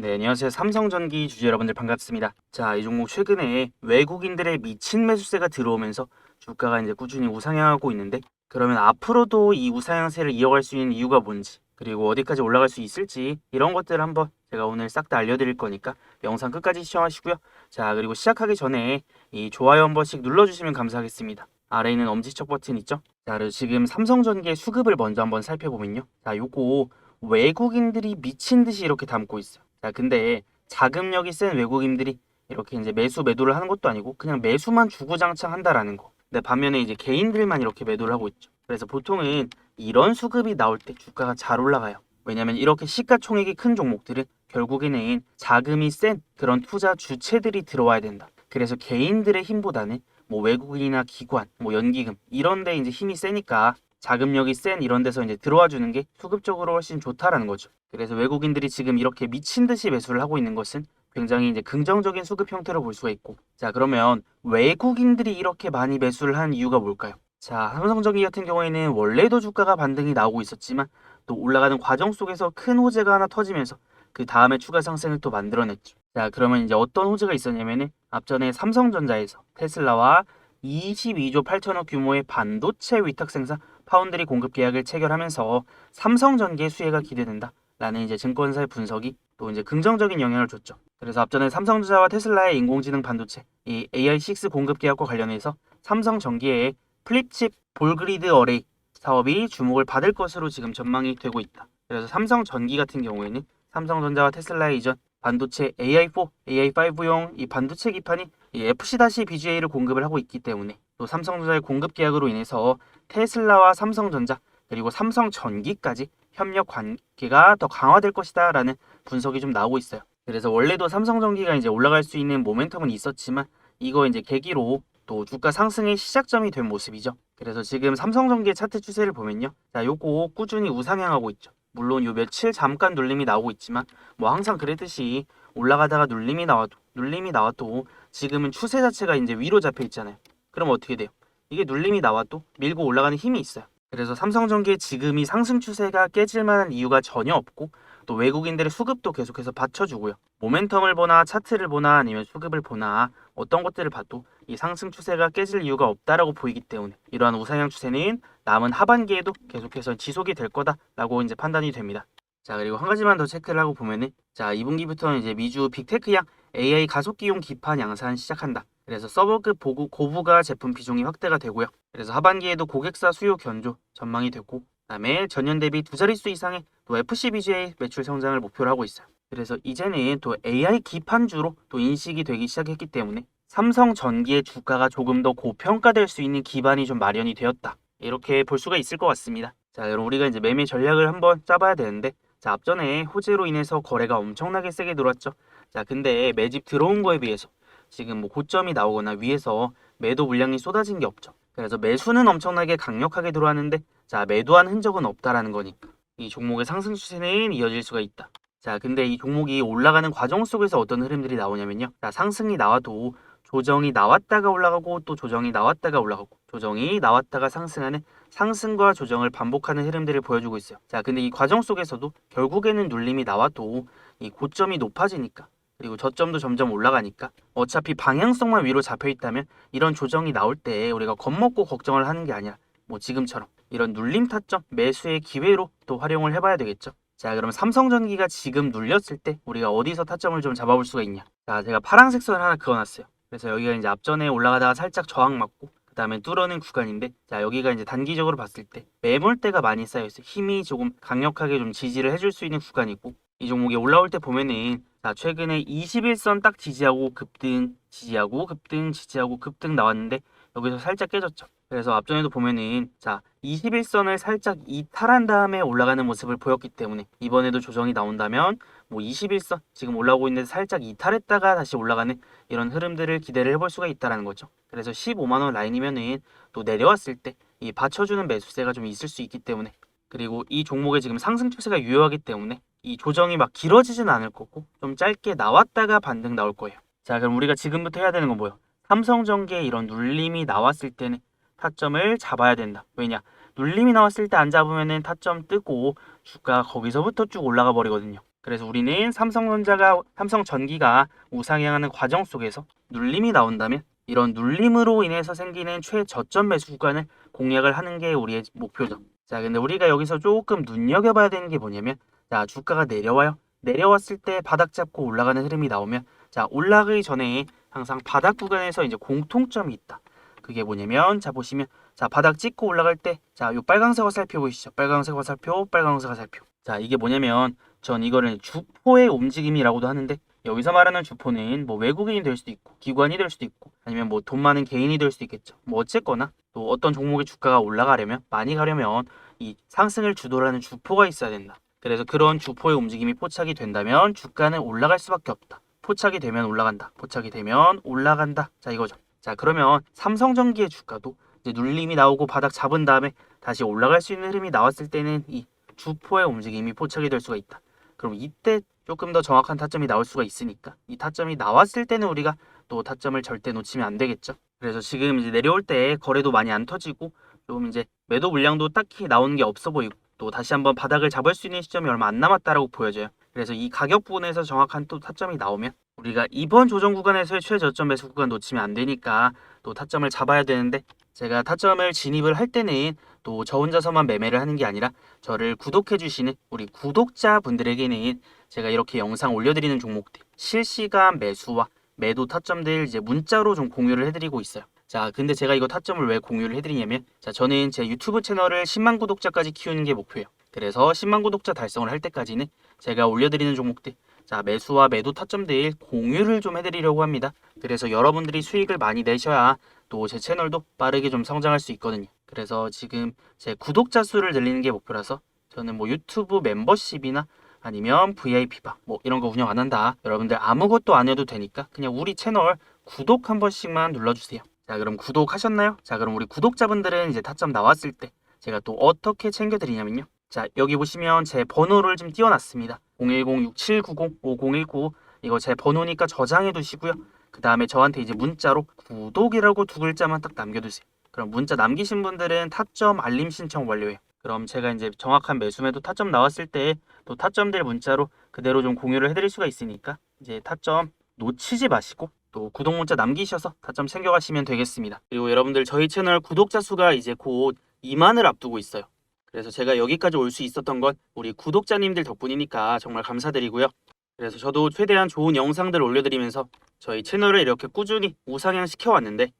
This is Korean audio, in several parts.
네, 안녕하세요. 삼성전기 주주 여러분들 반갑습니다. 자, 이 종목 최근에 외국인들의 미친 매수세가 들어오면서 주가가 이제 꾸준히 우상향하고 있는데 그러면 앞으로도 이 우상향세를 이어갈 수 있는 이유가 뭔지 그리고 어디까지 올라갈 수 있을지 이런 것들을 한번 제가 오늘 싹 다 알려드릴 거니까 영상 끝까지 시청하시고요. 자, 그리고 시작하기 전에 이 좋아요 한 번씩 눌러주시면 감사하겠습니다. 아래에 있는 엄지척 버튼 있죠? 자, 지금 삼성전기의 수급을 먼저 한번 살펴보면요. 자, 요거 외국인들이 미친 듯이 이렇게 담고 있어요. 자, 근데 자금력이 센 외국인들이 이렇게 이제 매수 매도를 하는 것도 아니고 그냥 매수만 주구장창 한다라는 거. 근데 반면에 이제 개인들만 이렇게 매도를 하고 있죠. 그래서 보통은 이런 수급이 나올 때 주가가 잘 올라가요. 왜냐면 이렇게 시가총액이 큰 종목들은 결국에는 자금이 센 그런 투자 주체들이 들어와야 된다. 그래서 개인들의 힘보다는 뭐 외국인이나 기관, 뭐 연기금 이런 데 이제 힘이 세니까 자금력이 센 이런 데서 이제 들어와 주는 게 수급적으로 훨씬 좋다라는 거죠. 그래서 외국인들이 지금 이렇게 미친 듯이 매수를 하고 있는 것은 굉장히 이제 긍정적인 수급 형태로 볼 수가 있고 자 그러면 외국인들이 이렇게 많이 매수를 한 이유가 뭘까요? 자 삼성전기 같은 경우에는 원래도 주가가 반등이 나오고 있었지만 또 올라가는 과정 속에서 큰 호재가 하나 터지면서 그 다음에 추가 상승을 또 만들어냈죠. 자 그러면 이제 어떤 호재가 있었냐면은 앞전에 삼성전자에서 테슬라와 22조 8천억 규모의 반도체 위탁 생산 파운드리 공급 계약을 체결하면서 삼성전기의 수혜가 기대된다. 라는 이제 증권사의 분석이 또 이제 긍정적인 영향을 줬죠. 그래서 앞전에 삼성전자와 테슬라의 인공지능 반도체 이 AI6 공급 계약과 관련해서 삼성전기의 플립칩 볼그리드 어레이 사업이 주목을 받을 것으로 지금 전망이 되고 있다. 그래서 삼성전기 같은 경우에는 삼성전자와 테슬라의 이전 반도체 AI4, AI5용 이 반도체 기판이 이 FC-BGA를 공급을 하고 있기 때문에 또 삼성전자의 공급 계약으로 인해서 테슬라와 삼성전자 그리고 삼성 전기까지 협력 관계가 더 강화될 것이다라는 분석이 좀 나오고 있어요. 그래서 원래도 삼성 전기가 이제 올라갈 수 있는 모멘텀은 있었지만 이거 이제 계기로 또 주가 상승의 시작점이 된 모습이죠. 그래서 지금 삼성 전기의 차트 추세를 보면요. 자, 요거 꾸준히 우상향하고 있죠. 물론 요 며칠 잠깐 눌림이 나오고 있지만 뭐 항상 그랬듯이 올라가다가 눌림이 나와도 눌림이 나와도 지금은 추세 자체가 이제 위로 잡혀 있잖아요. 그럼 어떻게 돼요? 이게 눌림이 나와도 밀고 올라가는 힘이 있어요. 그래서 삼성전기의 지금 이 상승 추세가 깨질 만한 이유가 전혀 없고 또 외국인들의 수급도 계속해서 받쳐주고요. 모멘텀을 보나 차트를 보나 아니면 수급을 보나 어떤 것들을 봐도 이 상승 추세가 깨질 이유가 없다라고 보이기 때문에 이러한 우상향 추세는 남은 하반기에도 계속해서 지속이 될 거다라고 이제 판단이 됩니다. 자 그리고 한 가지만 더 체크를 하고 보면은 자 2분기부터는 이제 미주 빅테크양 AI 가속기용 기판 양산 시작한다. 그래서 서버급 보고 고부가 제품 비중이 확대가 되고요. 그래서 하반기에도 고객사 수요 견조 전망이 되고 그다음에 전년 대비 두 자릿수 이상의 또 FC-BGA 매출 성장을 목표로 하고 있어요. 그래서 이제는 또 AI 기판주로 또 인식이 되기 시작했기 때문에 삼성 전기의 주가가 조금 더 고평가될 수 있는 기반이 좀 마련이 되었다. 이렇게 볼 수가 있을 것 같습니다. 자, 여러분 우리가 이제 매매 전략을 한번 짜봐야 되는데 자, 앞전에 호재로 인해서 거래가 엄청나게 세게 들어왔죠. 자, 근데 매집 들어온 거에 비해서 지금 뭐 고점이 나오거나 위에서 매도 물량이 쏟아진 게 없죠. 그래서 매수는 엄청나게 강력하게 들어왔는데 자, 매도한 흔적은 없다라는 거니까 이 종목의 상승 추세는 이어질 수가 있다. 자, 근데 이 종목이 올라가는 과정 속에서 어떤 흐름들이 나오냐면요. 자, 상승이 나와도 조정이 나왔다가 올라가고 또 조정이 나왔다가 올라가고 조정이 나왔다가 상승하는 상승과 조정을 반복하는 흐름들을 보여주고 있어요. 자, 근데 이 과정 속에서도 결국에는 눌림이 나와도 이 고점이 높아지니까 그리고 저점도 점점 올라가니까 어차피 방향성만 위로 잡혀 있다면 이런 조정이 나올 때 우리가 겁먹고 걱정을 하는 게 아니라 뭐 지금처럼 이런 눌림 타점 매수의 기회로 또 활용을 해봐야 되겠죠. 자, 그럼 삼성전기가 지금 눌렸을 때 우리가 어디서 타점을 좀 잡아볼 수가 있냐? 자, 제가 파란색 선을 하나 그어놨어요. 그래서 여기가 이제 앞전에 올라가다가 살짝 저항 맞고 그 다음에 뚫어낸 구간인데 자 여기가 이제 단기적으로 봤을 때 매물대가 많이 쌓여있어요 힘이 조금 강력하게 좀 지지를 해줄 수 있는 구간이고 이 종목이 올라올 때 보면은 자 최근에 21선 딱 지지하고 급등 지지하고 급등 지지하고 급등 나왔는데 여기서 살짝 깨졌죠 그래서 앞전에도 보면은 자 21선을 살짝 이탈한 다음에 올라가는 모습을 보였기 때문에 이번에도 조정이 나온다면 뭐 21선 지금 올라오고 있는데 살짝 이탈했다가 다시 올라가는 이런 흐름들을 기대를 해볼 수가 있다라는 거죠. 그래서 15만 원 라인이면은 또 내려왔을 때 이 받쳐주는 매수세가 좀 있을 수 있기 때문에 그리고 이 종목의 지금 상승 추세가 유효하기 때문에 이 조정이 막 길어지진 않을 거고 좀 짧게 나왔다가 반등 나올 거예요. 자 그럼 우리가 지금부터 해야 되는 건 뭐예요? 삼성전기에 이런 눌림이 나왔을 때는 타점을 잡아야 된다. 왜냐? 눌림이 나왔을 때 안 잡으면은 타점 뜨고 주가 거기서부터 쭉 올라가 버리거든요. 그래서 우리는 삼성전자가 삼성전기가 우상향하는 과정 속에서 눌림이 나온다면 이런 눌림으로 인해서 생기는 최저점 매수 구간을 공략을 하는 게 우리의 목표죠. 자, 근데 우리가 여기서 조금 눈여겨봐야 되는 게 뭐냐면 자, 주가가 내려와요. 내려왔을 때 바닥 잡고 올라가는 흐름이 나오면 자, 올라가기 전에 항상 바닥 구간에서 이제 공통점이 있다. 그게 뭐냐면 자 보시면 자 바닥 찍고 올라갈 때 자 요 빨강색 화살표 보이시죠? 빨강색 화살표, 빨강색 화살표. 자 이게 뭐냐면 전 이거를 주포의 움직임이라고도 하는데 여기서 말하는 주포는 뭐 외국인이 될 수도 있고 기관이 될 수도 있고 아니면 뭐 돈 많은 개인이 될 수도 있겠죠. 뭐 어쨌거나 또 어떤 종목의 주가가 올라가려면 많이 가려면 이 상승을 주도하는 주포가 있어야 된다. 그래서 그런 주포의 움직임이 포착이 된다면 주가는 올라갈 수밖에 없다. 포착이 되면 올라간다. 포착이 되면 올라간다. 자 이거죠. 자 그러면 삼성전기의 주가도 이제 눌림이 나오고 바닥 잡은 다음에 다시 올라갈 수 있는 흐름이 나왔을 때는 이 주포의 움직임이 포착이 될 수가 있다. 그럼 이때 조금 더 정확한 타점이 나올 수가 있으니까 이 타점이 나왔을 때는 우리가 또 타점을 절대 놓치면 안 되겠죠. 그래서 지금 이제 내려올 때 거래도 많이 안 터지고 좀 이제 매도 물량도 딱히 나오는 게 없어 보이고 또 다시 한번 바닥을 잡을 수 있는 시점이 얼마 안 남았다라고 보여져요. 그래서 이 가격 부분에서 정확한 또 타점이 나오면 우리가 이번 조정 구간에서의 최저점 매수 구간 놓치면 안 되니까 또 타점을 잡아야 되는데 제가 타점을 진입을 할 때는 또 저 혼자서만 매매를 하는 게 아니라 저를 구독해 주시는 우리 구독자분들에게는 제가 이렇게 영상 올려드리는 종목들 실시간 매수와 매도 타점들 이제 문자로 좀 공유를 해드리고 있어요. 자, 근데 제가 이거 타점을 왜 공유를 해드리냐면, 자, 저는 제 유튜브 채널을 10만 구독자까지 키우는 게 목표예요. 그래서 10만 구독자 달성을 할 때까지는 제가 올려드리는 종목들, 자, 매수와 매도 타점들 공유를 좀 해드리려고 합니다. 그래서 여러분들이 수익을 많이 내셔야 또 제 채널도 빠르게 좀 성장할 수 있거든요. 그래서 지금 제 구독자 수를 늘리는 게 목표라서 저는 뭐 유튜브 멤버십이나 아니면 VIP방 뭐 이런 거 운영 안 한다. 여러분들 아무것도 안 해도 되니까 그냥 우리 채널 구독 한 번씩만 눌러주세요. 자 그럼 구독하셨나요? 자 그럼 우리 구독자분들은 이제 타점 나왔을 때 제가 또 어떻게 챙겨드리냐면요. 자 여기 보시면 제 번호를 좀 띄워놨습니다. 010-6790-5019 이거 제 번호니까 저장해 두시고요. 그 다음에 저한테 이제 문자로 구독이라고 두 글자만 딱 남겨두세요. 그럼 문자 남기신 분들은 타점 알림 신청 완료해요. 그럼 제가 이제 정확한 매수매도 타점 나왔을 때 또 타점들 문자로 그대로 좀 공유를 해드릴 수가 있으니까 이제 타점 놓치지 마시고 또 구독 문자 남기셔서 타점 챙겨가시면 되겠습니다. 그리고 여러분들 저희 채널 구독자 수가 이제 곧 2만을 앞두고 있어요. 그래서 제가 여기까지 올 수 있었던 건 우리 구독자님들 덕분이니까 정말 감사드리고요. 그래서 저도 최대한 좋은 영상들 올려드리면서 저희 채널을 이렇게 꾸준히 우상향 시켜왔는데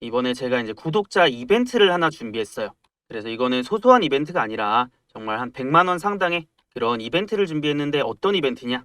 이번에 제가 이제 구독자 이벤트를 하나 준비했어요. 그래서 이거는 소소한 이벤트가 아니라 정말 한 100만 원 상당의 그런 이벤트를 준비했는데 어떤 이벤트냐?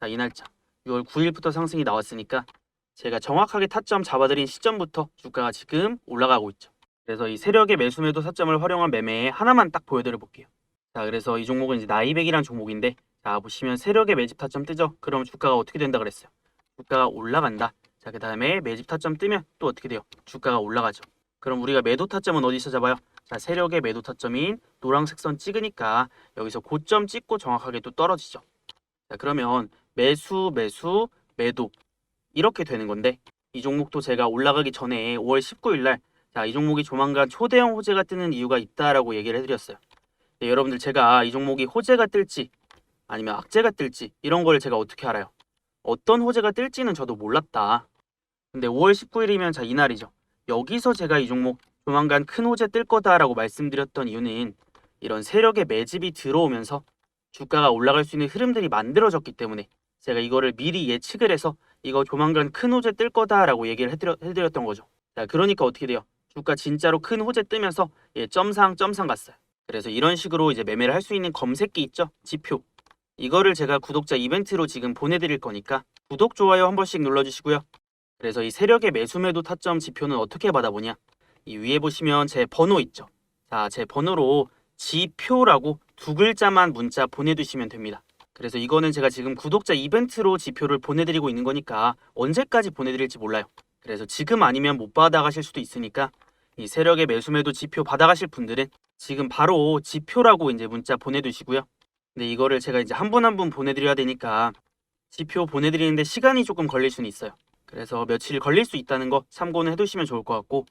자, 이 날짜. 6월 9일부터 상승이 나왔으니까 제가 정확하게 타점 잡아드린 시점부터 주가가 지금 올라가고 있죠. 그래서 이 세력의 매수 매도 타점을 활용한 매매에 하나만 딱 보여드려 볼게요. 자, 그래서 이 종목은 이제 나이백이라는 종목인데 자, 보시면 세력의 매집 타점 뜨죠? 그럼 주가가 어떻게 된다 그랬어요? 주가가 올라간다. 자, 그 다음에 매집 타점 뜨면 또 어떻게 돼요? 주가가 올라가죠. 그럼 우리가 매도 타점은 어디서 잡아요? 자, 세력의 매도 타점인 노란색 선 찍으니까 여기서 고점 찍고 정확하게 또 떨어지죠. 자, 그러면 매수, 매수, 매도 이렇게 되는 건데 이 종목도 제가 올라가기 전에 5월 19일 날 자, 이 종목이 조만간 초대형 호재가 뜨는 이유가 있다라고 얘기를 해드렸어요. 네, 여러분들 제가 이 종목이 호재가 뜰지 아니면 악재가 뜰지 이런 걸 제가 어떻게 알아요? 어떤 호재가 뜰지는 저도 몰랐다. 근데 5월 19일이면 자 이날이죠. 여기서 제가 이 종목 조만간 큰 호재 뜰 거다라고 말씀드렸던 이유는 이런 세력의 매집이 들어오면서 주가가 올라갈 수 있는 흐름들이 만들어졌기 때문에 제가 이거를 미리 예측을 해서 이거 조만간 큰 호재 뜰 거다라고 얘기를 해드려, 해드렸던 거죠. 자, 그러니까 어떻게 돼요? 주가 진짜로 큰 호재 뜨면서 예, 점상 점상 갔어요. 그래서 이런 식으로 이제 매매를 할 수 있는 검색기 있죠? 지표. 이거를 제가 구독자 이벤트로 지금 보내드릴 거니까 구독, 좋아요 한 번씩 눌러주시고요. 그래서 이 세력의 매수 매도 타점 지표는 어떻게 받아보냐? 이 위에 보시면 제 번호 있죠? 자, 제 번호로 지표라고 두 글자만 문자 보내두시면 됩니다. 그래서 이거는 제가 지금 구독자 이벤트로 지표를 보내드리고 있는 거니까 언제까지 보내드릴지 몰라요. 그래서 지금 아니면 못 받아가실 수도 있으니까 이 세력의 매수 매도 지표 받아가실 분들은 지금 바로 지표라고 이제 문자 보내두시고요. 근데 이거를 제가 이제 한 분 한 분 보내드려야 되니까 지표 보내드리는데 시간이 조금 걸릴 수는 있어요. 그래서 며칠 걸릴 수 있다는 거 참고는 해두시면 좋을 것 같고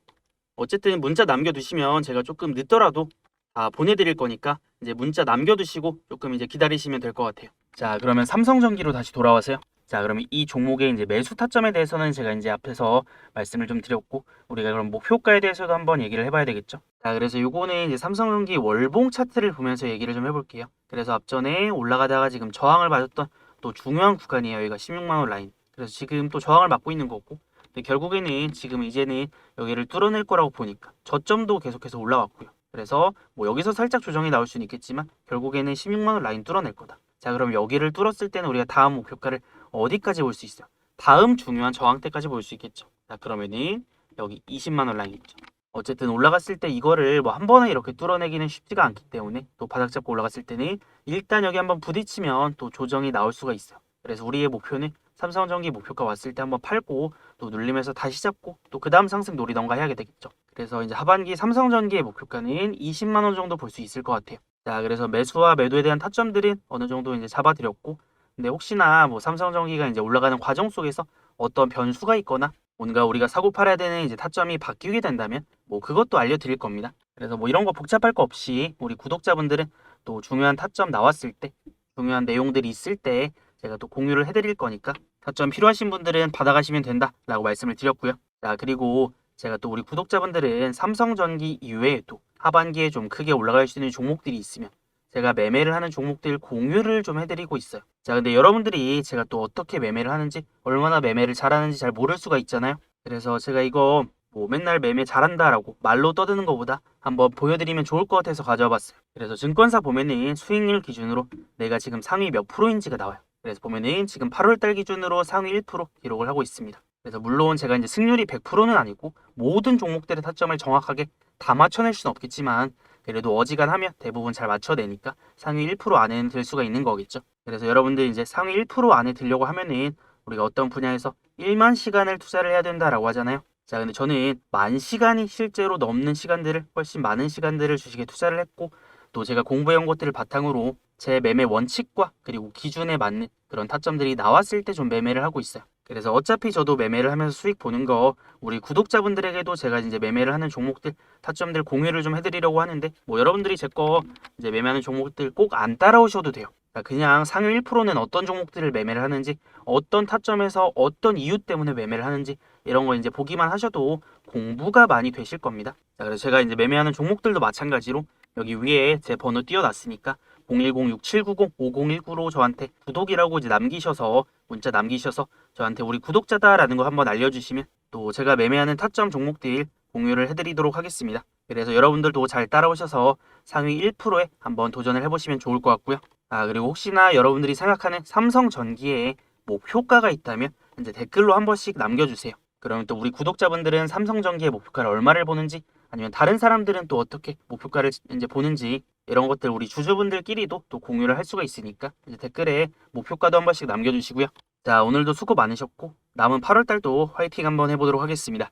어쨌든 문자 남겨두시면 제가 조금 늦더라도 다 보내드릴 거니까 이제 문자 남겨두시고 조금 이제 기다리시면 될 것 같아요. 자 그러면 삼성전기로 다시 돌아와서요. 자 그러면 이 종목의 이제 매수 타점에 대해서는 제가 이제 앞에서 말씀을 좀 드렸고 우리가 그럼 목표가에 대해서도 한번 얘기를 해봐야 되겠죠. 자 그래서 요거는 이제 삼성전기 월봉 차트를 보면서 얘기를 좀 해볼게요. 그래서 앞전에 올라가다가 지금 저항을 맞았던 또 중요한 구간이에요. 여기가 16만 원 라인. 그래서 지금 또 저항을 맞고 있는 거고. 근데 결국에는 지금 이제는 여기를 뚫어낼 거라고 보니까 저점도 계속해서 올라왔고요. 그래서 뭐 여기서 살짝 조정이 나올 수는 있겠지만 결국에는 16만 원 라인 뚫어낼 거다. 자 그럼 여기를 뚫었을 때는 우리가 다음 목표가를 어디까지 볼 수 있어요? 다음 중요한 저항대까지 볼 수 있겠죠. 자 그러면은 여기 20만 원 라인 있죠. 어쨌든 올라갔을 때 이거를 뭐 한 번에 이렇게 뚫어내기는 쉽지가 않기 때문에 또 바닥 잡고 올라갔을 때는 일단 여기 한번 부딪히면 또 조정이 나올 수가 있어요. 그래서 우리의 목표는 삼성전기 목표가 왔을 때 한번 팔고 또 눌리면서 다시 잡고 또 그 다음 상승 노리던가 해야 되겠죠. 그래서 이제 하반기 삼성전기의 목표가는 20만 원 정도 볼 수 있을 것 같아요. 자 그래서 매수와 매도에 대한 타점들은 어느 정도 이제 잡아드렸고 근데 혹시나 뭐 삼성전기가 이제 올라가는 과정 속에서 어떤 변수가 있거나 뭔가 우리가 사고 팔아야 되는 이제 타점이 바뀌게 된다면 뭐 그것도 알려드릴 겁니다. 그래서 뭐 이런 거 복잡할 거 없이 우리 구독자분들은 또 중요한 타점 나왔을 때 중요한 내용들이 있을 때 제가 또 공유를 해드릴 거니까 타점 필요하신 분들은 받아가시면 된다라고 말씀을 드렸고요. 자 그리고 제가 또 우리 구독자분들은 삼성전기 이외에도 하반기에 좀 크게 올라갈 수 있는 종목들이 있으면 제가 매매를 하는 종목들 공유를 좀 해드리고 있어요. 자, 근데 여러분들이 제가 또 어떻게 매매를 하는지, 얼마나 매매를 잘하는지 잘 모를 수가 있잖아요. 그래서 제가 이거 뭐 맨날 매매 잘한다라고 말로 떠드는 것보다 한번 보여드리면 좋을 것 같아서 가져와 봤어요. 그래서 증권사 보면은 수익률 기준으로 내가 지금 상위 몇 프로인지가 나와요. 그래서 보면은 지금 8월달 기준으로 상위 1% 기록을 하고 있습니다. 그래서 물론 제가 이제 승률이 100%는 아니고 모든 종목들의 타점을 정확하게 다 맞춰낼 수는 없겠지만 그래도 어지간하면 대부분 잘 맞춰내니까 상위 1% 안에는 들 수가 있는 거겠죠. 그래서 여러분들 이제 상위 1% 안에 들려고 하면은 우리가 어떤 분야에서 1만 시간을 투자를 해야 된다라고 하잖아요. 자, 근데 저는 만 시간이 실제로 넘는 시간들을 훨씬 많은 시간들을 주식에 투자를 했고 또 제가 공부해온 것들을 바탕으로 제 매매 원칙과 그리고 기준에 맞는 그런 타점들이 나왔을 때 좀 매매를 하고 있어요. 그래서 어차피 저도 매매를 하면서 수익 보는 거 우리 구독자분들에게도 제가 이제 매매를 하는 종목들 타점들 공유를 좀 해드리려고 하는데 뭐 여러분들이 제 거 이제 매매하는 종목들 꼭 안 따라오셔도 돼요. 그러니까 그냥 상위 1%는 어떤 종목들을 매매를 하는지 어떤 타점에서 어떤 이유 때문에 매매를 하는지 이런 거 이제 보기만 하셔도 공부가 많이 되실 겁니다. 자, 그래서 제가 이제 매매하는 종목들도 마찬가지로 여기 위에 제 번호 띄워놨으니까 010-6790-5019로 저한테 구독이라고 이제 남기셔서 문자 남기셔서 저한테 우리 구독자다라는 거 한번 알려주시면 또 제가 매매하는 타점 종목들 공유를 해드리도록 하겠습니다. 그래서 여러분들도 잘 따라오셔서 상위 1%에 한번 도전을 해보시면 좋을 것 같고요. 아 그리고 혹시나 여러분들이 생각하는 삼성전기에 목표가가 있다면 이제 댓글로 한 번씩 남겨주세요. 그러면 또 우리 구독자분들은 삼성전기의 목표가를 얼마를 보는지 아니면 다른 사람들은 또 어떻게 목표가를 이제 보는지 이런 것들 우리 주주분들끼리도 또 공유를 할 수가 있으니까 댓글에 목표가도 한 번씩 남겨주시고요. 자 오늘도 수고 많으셨고 남은 8월달도 화이팅 한번 해보도록 하겠습니다.